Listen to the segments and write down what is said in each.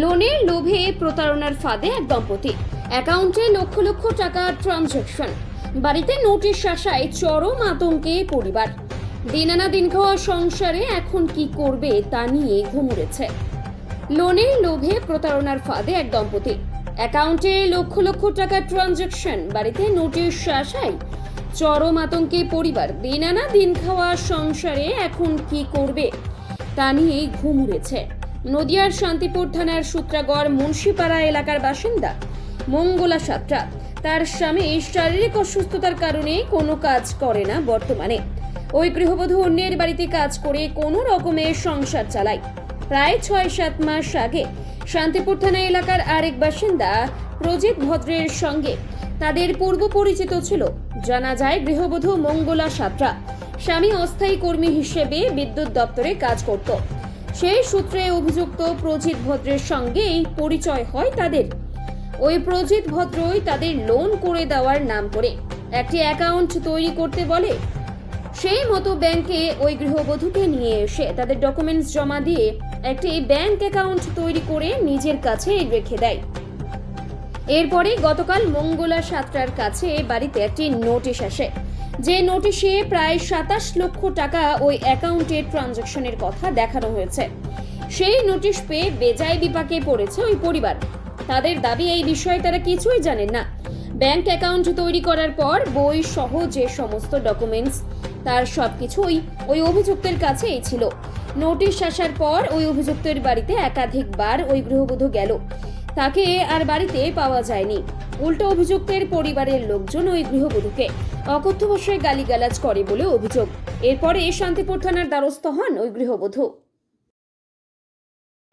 লোনের লোভে, প্রতারণার ফাঁদে এক দম্পতি। অ্যাকাউন্টে লক্ষ লক্ষ টাকা ট্রানজ্যাকশন বাড়িতে নোটিশ আসায় চরম আতঙ্কে পরিবার। দিন আনা দিন খাওয়া সংসারে এখন কি করবে তা নিয়ে ঘুমুরেছে। লোনের লোভে, প্রতারণার ফাঁদে এক দম্পতি। অ্যাকাউন্টে লক্ষ লক্ষ টাকা ট্রানজ্যাকশন বাড়িতে নোটিশ আসায় চরম আতঙ্কে পরিবার। দিন আনা দিন খাওয়া সংসারে এখন কি করবে তা নিয়েই ঘুম উড়েছে নদিয়ার শান্তিপুর থানার সূত্রাগড় মুন্সিপাড়া এলাকার বাসিন্দা মঙ্গলা সাত্রা। তার স্বামী শারীরিক অসুস্থতার কারণে কোনো কাজ করে না বর্তমানে। ওই গৃহবধূ অন্যের বাড়িতে কাজ করে কোনো রকমের সংসার চালায়। প্রায় ছয় সাত মাস আগে শান্তিপুর থানা এলাকার আরেক বাসিন্দা প্রজিত ভদ্রের সঙ্গে তাদের পূর্ব পরিচিত ছিল। জানা যায় গৃহবধূ মঙ্গলা সাত্রা। স্বামী অস্থায়ী কর্মী হিসেবে বিদ্যুৎ দপ্তরে কাজ করত। সেই সূত্রে অভিযুক্ত প্রজিত ভদ্রের সঙ্গে এই পরিচয় হয় তাদের। ওই প্রজিত ভদ্রই তাদের লোন করে দেওয়ার নাম করে, একটি অ্যাকাউন্ট তৈরি করতে বলে। সেই মতো ব্যাংকে ওই গৃহবধূকে নিয়ে এসে তাদের ডকুমেন্টস জমা দিয়ে একটি ব্যাংক অ্যাকাউন্ট তৈরি করে নিজের কাছে রেখে দেয়। এরপরে গতকাল মঙ্গলা সাতটার কাছে বাড়িতে একটি নোটিশ আসে। যে নোটিশে প্রায় সাতাশ লক্ষ টাকা ওই অ্যাকাউন্টে ট্রানজাকশনের কথা দেখানো হয়েছে। সেই নোটিশ পেয়ে বেজায় বিপাকে পড়েছে ওই পরিবার। তাদের দাবি, এই বিষয়ে তারা কিছুই জানেন না। ব্যাংক অ্যাকাউন্ট তৈরি করার পর বই সহ যে সমস্ত ডকুমেন্টস, তার সবকিছুই ওই অভিযুক্তের কাছেই ছিল। নোটিশ আসার পর ওই অভিযুক্তের বাড়িতে একাধিকবার ওই গৃহবধূ গেল। তাকে আর বাড়িতে পাওয়া যায়নি। উল্টো অভিযুক্তের পরিবারের লোকজন ওই গৃহবধূকে অকথ্য ভাষায় গালিগালাজ করে বলে অভিযোগ। এরপরে শান্তিপুর থানার দ্বারস্থ হন ওই গৃহবধূ।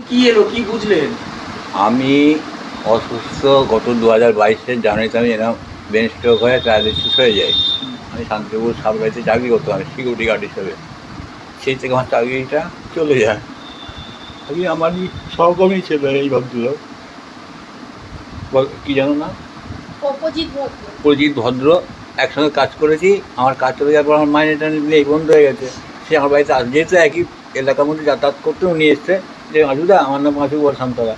কি এলো? কি বুঝলেন? আমি অসুস্থ গত দু হাজার বাইশের জানুয়ারিতে আমি এরকম ব্রেন স্ট্রোক হয়ে প্যারালিসিস হয়ে যাই। আমি শান্তিপুর সাববাড়িতে চাকরি করতাম আমি সিকিউরিটি গার্ড হিসেবে। সেই থেকে আমার চাকরিটা চলে যায়। আমি আমারই সহকর্মী ছিল এই বল- কি জানো না অপোজিট ভদ্র। একসঙ্গে কাজ করেছি, আমার কাজ চলে যাওয়ার পর আমার মাইনে টাইনে নেই বন্ধ হয়ে গেছে। সে আমার বাড়িতে আস, যেহেতু একই এলাকার মধ্যে যাতায়াত করতে উনি এসছে, যে মাসুদা আমার নাম মাসু বল সান্তরা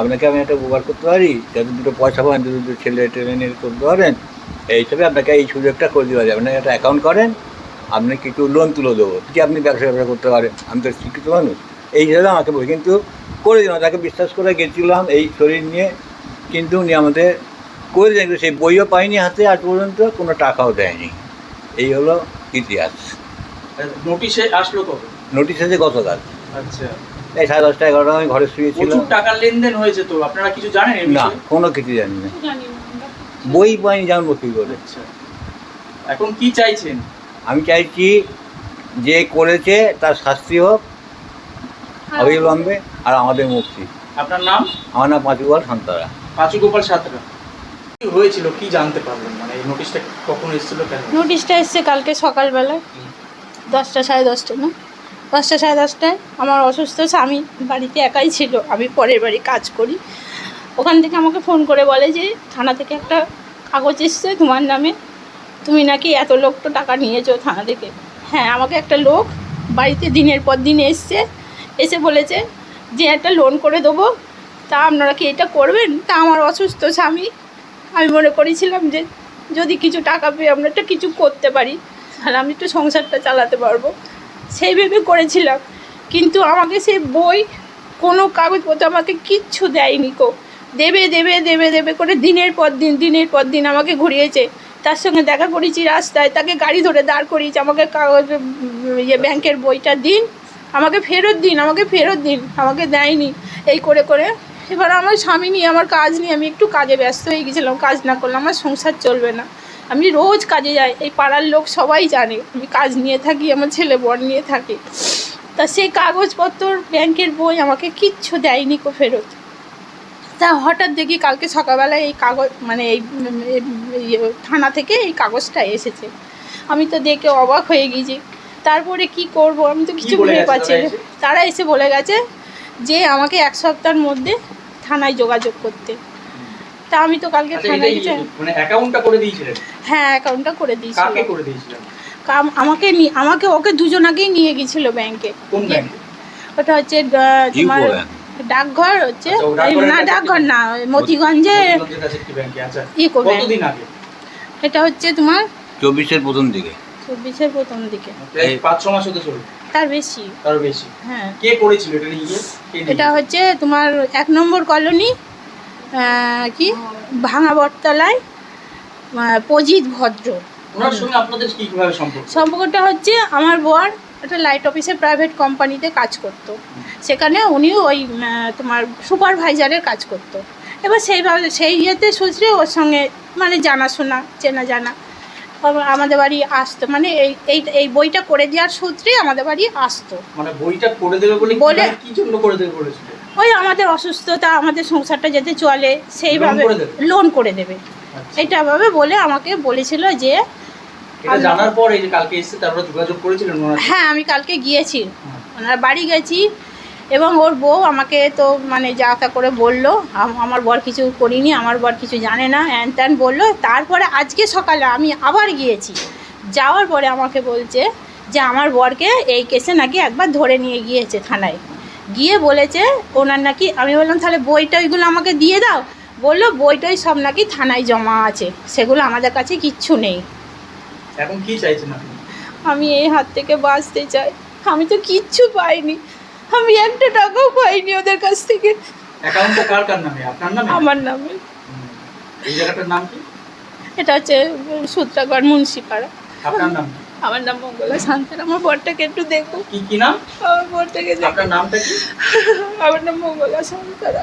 আপনাকে আমি একটা উপকার করতে পারি? যাতে দুটো পয়সা পান দুটো দুটো ছেলে টেলে নিয়ে করতে পারেন। এই হিসাবে আপনাকে এই সুযোগটা করে দেওয়া যাবে আপনাকে একটা অ্যাকাউন্ট করেন, আপনি কিছু লোন তুলে দেবো। যে আপনি ব্যবসা ব্যবসা করতে পারেন? আমি তো শিক্ষিত মানুষ। এই হিসাবে আমাকে বলি, কিন্তু করে দিলাম, তাকে বিশ্বাস করে গেছিলাম এই শরীর নিয়ে। কিন্তু উনি আমাদের করে কিন্তু সেই বইও পাইনি হাতে আজ পর্যন্ত কোনো টাকাও দেয়নি। এই হলো ইতিহাস। নোটিশে আসলো কবে? নোটিশ আছে গতকাল। আচ্ছা। এই সাড়ে দশটা এগারোটা আমি ঘরে শুয়েছিলাম। প্রচুর টাকার লেনদেন হয়েছে তো আপনারা কিছু জানেন না কোনো কিছু জানি না। বই পাইনি জানব কী করে? আচ্ছা। এখন কি চাইছেন? আমি চাইছি যে করেছে তার শাস্তি হোক হ্যাঁ। অবিলম্বে আর আমাদের মুক্তি। আপনার নাম? আমার নাম পাঁচুয়াল শান্তরা পাঁচু গোপাল সাঁতরা। হয়েছিল কি জানতে পারলেন? মানে এই নোটিশটা কখন এসেছিল কেন? নোটিশটা এসছে কালকে সকালবেলায়। দশটা সাড়ে দশটা না? দশটা সাড়ে দশটায় আমার অসুস্থ স্বামী বাড়িতে একাই ছিল আমি পরের বাড়ি কাজ করি। ওখান থেকে আমাকে ফোন করে বলে যে থানা থেকে একটা কাগজ এসছে তোমার নামে। তুমি নাকি এত লোক তো টাকা নিয়েছো থানা থেকে। হ্যাঁ আমাকে একটা লোক বাড়িতে দিনের পর দিন এসছে এসে বলেছে যে একটা লোন করে দেবো। তা আপনারা কি এটা করবেন? তা আমার অসুস্থ স্বামী আমি মনে করেছিলাম যে যদি কিছু টাকা পেয়ে আমরা একটা কিছু করতে পারি, তাহলে আমি একটু সংসারটা চালাতে পারব। সেই ভেবে করেছিলাম। কিন্তু আমাকে সেই বই কোনো কাগজপত্র আমাকে কিচ্ছু দেয়নি কো। দেবে দেবে দেবে দেবে করে দিনের পর দিন, দিনের পর দিন আমাকে ঘুরিয়েছে। তার সঙ্গে দেখা করেছি রাস্তায়, তাকে গাড়ি ধরে দাঁড় করিয়েছি, আমাকে কাগজ ইয়ে ব্যাংকের বইটা দিন, আমাকে ফেরত দিন, আমাকে ফেরত দিন, আমাকে দেয়নি। এই করে করে এবার আমার স্বামী নিয়ে আমার কাজ নিয়ে আমি একটু কাজে ব্যস্ত হয়ে গেছিলাম কাজ না করলে আমার সংসার চলবে না। আমি রোজ কাজে যাই এই পাড়ার লোক সবাই জানে আমি কাজ নিয়ে থাকি আমার ছেলে বর নিয়ে থাকি। তা সেই কাগজপত্র ব্যাংকের বই আমাকে কিচ্ছু দেয়নি কো ফেরত। তা হঠাৎ দেখি কালকে সকালবেলায় এই কাগজ মানে এই থানা থেকে এই কাগজটা এসেছে। আমি তো দেখে অবাক হয়ে গেছি। তারপরে কি করব আমি তো কিছু ভেবে পাচ্ছি না। তারা এসে বলে গেছে যে আমাকে এক সপ্তাহের মধ্যে থানায় যোগাযোগ করতে। তা আমি তো কালকে আচ্ছা থানায় গেছি মানে অ্যাকাউন্টটা করে দিয়েছিলেন? হ্যাঁ অ্যাকাউন্টটা করে কাকে করে দিয়েছিলেন? কাম- আমাকে আমাকে ওকে দুজন আগেই নিয়ে গেছিল ব্যাংকে। কোন ব্যাংকে? ওটা হচ্ছে তোমার ডাকঘর হচ্ছে আচ্ছা, এই না ডাকঘর না ওই মতিগঞ্জে আচ্ছা ইকো ব্যাংক। আগে? এটা হচ্ছে তোমার চব্বিশের প্রথম দিকে। চব্বিশের প্রথম দিকে। পাঁচ ছ মাস হতে চলবে তার বেশি। তার বেশি? হ্যাঁ। কে করেছিল এটা নিয়ে? এটা হচ্ছে তোমার এক নম্বর কলোনি কি? ভাঙা বটতলায় পজিত ভদ্র। ওনার সঙ্গে আপনাদের কি কীভাবে সম্পর্ক? সম্পর্কটা হচ্ছে আমার বর একটা লাইট অফিসে প্রাইভেট কোম্পানিতে কাজ করত। সেখানে উনিও ওই তোমার সুপারভাইজারের কাজ করত। এবার সেইভাবে সেই ইয়েতে সূত্রে ওর সঙ্গে মানে জানাশোনা চেনা জানা। আমাদের বাড়ি আসতো মানে এই এই এই বইটা করে দেওয়ার সূত্রে আমাদের বাড়ি আসতো। মানে বইটা করে দেবে বলে বলে- কি জন্য করে দেবে বলেছিল? ওই আমাদের অসুস্থতা আমাদের সংসারটা যাতে চলে সেইভাবে লোন করে দেবে? আচ্ছা। এইটা ভাবে বলে আমাকে বলেছিল যে এটা জানার পর এই যে কালকে এসে তারপরে যোগাযোগ করেছিলেন হ্যাঁ আমি কালকে গিয়েছি। ওনার বাড়ি গেছি এবং ওর বউ আমাকে তো মানে যা তা করে বলল আমার বর কিছু করিনি আমার বর কিছু জানে না হ্যান ত্যান বলল তারপরে আজকে সকালে আমি আবার গিয়েছি। যাওয়ার পরে আমাকে বলছে যে আমার বরকে এই কেসে নাকি একবার ধরে নিয়ে গিয়েছে থানায়। গিয়ে বলেছে ওনার নাকি আমি বললাম তাহলে বইটা ওইগুলো আমাকে দিয়ে দাও। বলল বইটাই সব নাকি থানায় জমা আছে সেগুলো আমাদের কাছে কিচ্ছু নেই। এখন কি চাইছেন আমি এই হাত থেকে বাঁচতে চাই। আমি তো কিচ্ছু পাইনি। আমি একটা টাকাও পাইনি ওদের কাছ থেকে। অ্যাকাউন্টটা কার কার নামে? আপনার নামে? আমার নামে। এই জায়গাটার নাম কি? এটা হচ্ছে সূত্রাগড় মুন্সিপাড়া। আপনার নাম আমার নাম মঙ্গলা শান্তের। আমার বরটাকে একটু দেখো কি কি নাম? আমার বরটাকে দেখো আপনার নামটা কি? আমার নাম মঙ্গলা শান্তরা।